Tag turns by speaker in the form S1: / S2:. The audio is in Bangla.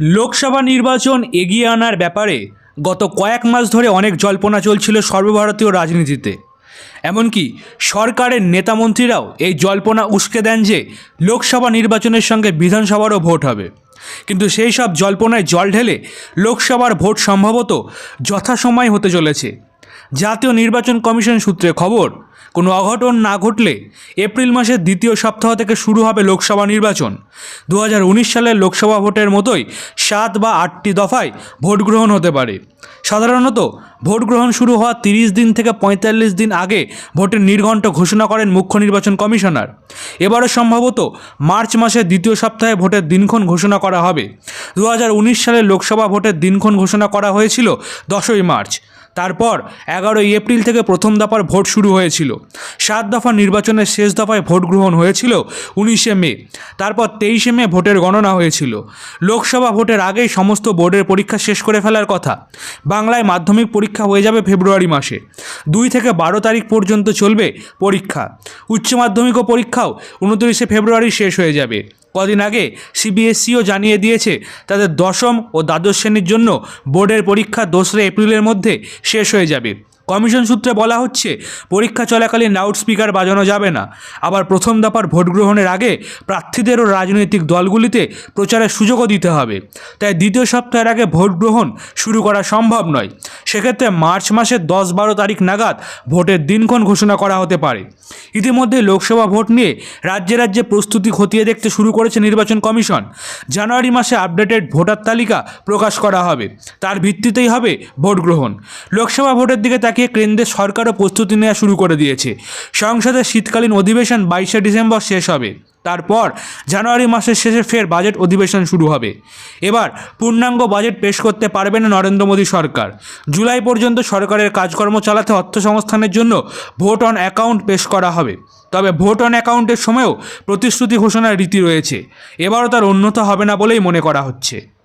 S1: লোকসভা নির্বাচন এগিয়ে আনার ব্যাপারে গত কয়েক মাস ধরে অনেক জল্পনা চলছিল সর্বভারতীয় রাজনীতিতে। এমনকি সরকারের নেতামন্ত্রীরাও এই জল্পনা উস্কে দেন যে লোকসভা নির্বাচনের সঙ্গে বিধানসভারও ভোট হবে। কিন্তু সেই সব জল্পনায় জল ঢেলে লোকসভার ভোট সম্ভবত যথাসময় হতে চলেছে। জাতীয় নির্বাচন কমিশন সূত্রে খবর, কোনো অঘটন না ঘটলে এপ্রিল মাসের দ্বিতীয় সপ্তাহ থেকে শুরু হবে লোকসভা নির্বাচন। দু হাজার উনিশ সালের লোকসভা ভোটের মতোই সাত বা আটটি দফায় ভোট গ্রহণ হতে পারে। সাধারণত ভোট গ্রহণ শুরু হওয়ার তিরিশ দিন থেকে পঁয়তাল্লিশ দিন আগে ভোটের নির্ঘণ্ট ঘোষণা করেন মুখ্য নির্বাচন কমিশনার। এবারও সম্ভবত মার্চ মাসের দ্বিতীয় সপ্তাহে ভোটের দিনক্ষণ ঘোষণা করা হবে। দু হাজার উনিশ সালের লোকসভা ভোটের দিনক্ষণ ঘোষণা করা হয়েছিল দশই মার্চ। তারপর এগারোই এপ্রিল থেকে প্রথম দফার ভোট শুরু হয়েছিল। সাত দফা নির্বাচনের শেষ দফায় ভোট গ্রহণ হয়েছিল উনিশে মে। তারপর তেইশে মে ভোটের গণনা হয়েছিল। লোকসভা ভোটের আগেই সমস্ত বোর্ডের পরীক্ষা শেষ করে ফেলার কথা। বাংলায় মাধ্যমিক পরীক্ষা হয়ে যাবে ফেব্রুয়ারি মাসে। দুই থেকে বারো তারিখ পর্যন্ত চলবে পরীক্ষা। উচ্চ মাধ্যমিক পরীক্ষাও উনত্রিশে ফেব্রুয়ারি শেষ হয়ে যাবে। কদিন আগে সিবিএসসিও জানিয়ে দিয়েছে, তাদের দশম ও দ্বাদশ শ্রেণির জন্য বোর্ডের পরীক্ষা দোসরা এপ্রিলের মধ্যে শেষ হয়ে যাবে। কমিশন সূত্রে বলা হচ্ছে, পরীক্ষা চলাকালীন লাউড স্পিকার বাজানো যাবে না। আবার প্রথম দফার ভোট গ্রহণের আগে প্রার্থীদেরও রাজনৈতিক দলগুলিতে প্রচারের সুযোগও দিতে হবে। তাই দ্বিতীয় সপ্তাহের আগে ভোট গ্রহণ শুরু করা সম্ভব নয়। সেক্ষেত্রে মার্চ মাসের দশ বারো তারিখ নাগাদ ভোটের দিনক্ষণ ঘোষণা করা হতে পারে। ইতিমধ্যে লোকসভা ভোট নিয়ে রাজ্যে রাজ্যে প্রস্তুতি খতিয়ে দেখতে শুরু করেছে নির্বাচন কমিশন। জানুয়ারি মাসে আপডেটেড ভোটার তালিকা প্রকাশ করা হবে। তার ভিত্তিতেই হবে ভোট গ্রহণ। লোকসভা ভোটের দিকে তাকিয়ে কেন্দ্রের সরকারও প্রস্তুতি নেওয়া শুরু করে দিয়েছে। সংসদের শীতকালীন অধিবেশন বাইশে ডিসেম্বর শেষ হবে। তারপর জানুয়ারি মাসের শেষে ফের বাজেট অধিবেশন শুরু হবে। এবার পূর্ণাঙ্গ বাজেট পেশ করতে পারবে না নরেন্দ্র মোদী সরকার। জুলাই পর্যন্ত সরকারের কাজকর্ম চালাতে অর্থ সংস্থানের জন্য ভোট অন অ্যাকাউন্ট পেশ করা হবে। তবে ভোট অন অ্যাকাউন্টের সময়ও প্রতিশ্রুতি ঘোষণার রীতি রয়েছে। এবারও তার উন্নত হবে না বলেই মনে করা হচ্ছে।